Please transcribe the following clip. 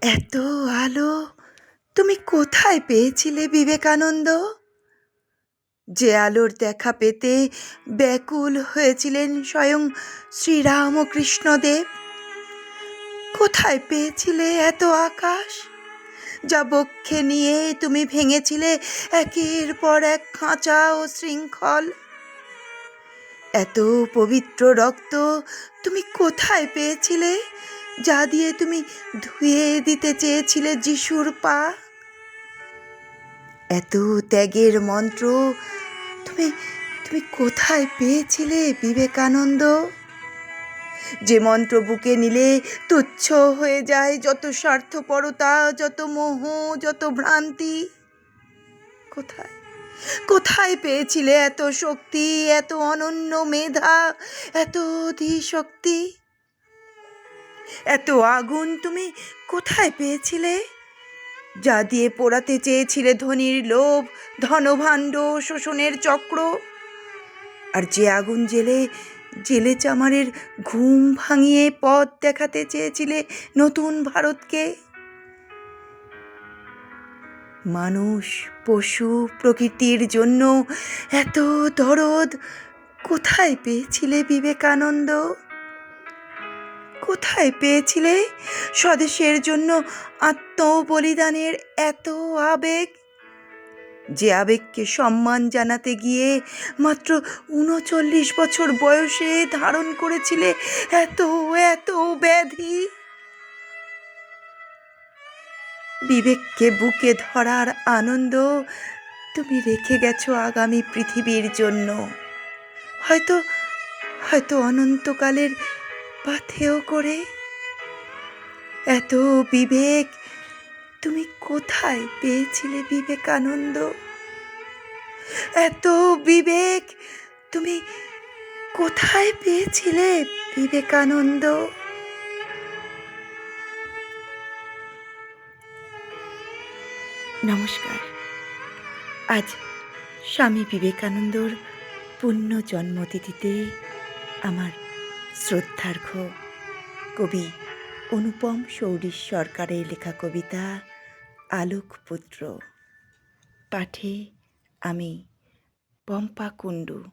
এত আলো? তুমি কোথায় পেয়েছিলে, বিবেকানন্দ? যে আলোর দেখা পেতে ব্যাকুল হয়েছিলেন স্বয়ং শ্রীরামকৃষ্ণদেব। কোথায় পেয়েছিলে এত আকাশ? যা বক্ষে নিয়ে তুমি ভেঙেছিলে একের পর এক খাঁচা ও শৃঙ্খল। এত পবিত্র রক্ত তুমি কোথায় পেয়েছিলে? যা দিয়ে তুমি ধুয়ে দিতে চেয়েছিলে যিশুর পা। এত ত্যাগের মন্ত্র তুমি তুমি কোথায় পেয়েছিলে, বিবেকানন্দ? যে মন্ত্র বুকে নিলে তুচ্ছ হয়ে যায় যত স্বার্থপরতা, যত মোহ, যত ভ্রান্তি। কোথায় কোথায় পেয়েছিলে এত শক্তি, এত অনন্য মেধা, এত শক্তি এত আগুন তুমি কোথায় পেয়েছিলে? যা দিয়ে পোড়াতে চেয়েছিলে ধনির লোভ, ধনভাণ্ড, শোষণের চক্র। আর যে আগুন জেলে জেলে চামারের ঘুম ভাঙিয়ে পথ দেখাতে চেয়েছিলে নতুন ভারতকে? মানুষ, পশু, প্রকৃতির জন্য এত দরদ কোথায় পেয়েছিলে বিবেকানন্দ? কোথায় পেয়েছিলে? স্বদেশের জন্য আত্মবলিদানের এত আবেগ? যে আবেগকে সম্মান জানাতে গিয়ে মাত্র উনচল্লিশ বছর বয়সে ধারণ করেছিলে, এত এত ব্যাধি? বিবেককে বুকে ধরার আনন্দ তুমি রেখে গেছো আগামী পৃথিবীর জন্য। হয়তো হয়তো অনন্তকালের পাথেও করে? এত বিবেক, তুমি কোথায় পেয়েছিলে বিবেকানন্দ? এত বিবেক, তুমি কোথায় পেয়েছিলে বিবেকানন্দ? নমস্কার। আজ স্বামী বিবেকানন্দর পুণ্য জন্মতিথিতে আমার শ্রদ্ধার্ঘ কবি অনুপম শৌরী সরকারের লেখা কবিতা আলোকপুত্র। পাঠে আমি পম্পা কুণ্ডু।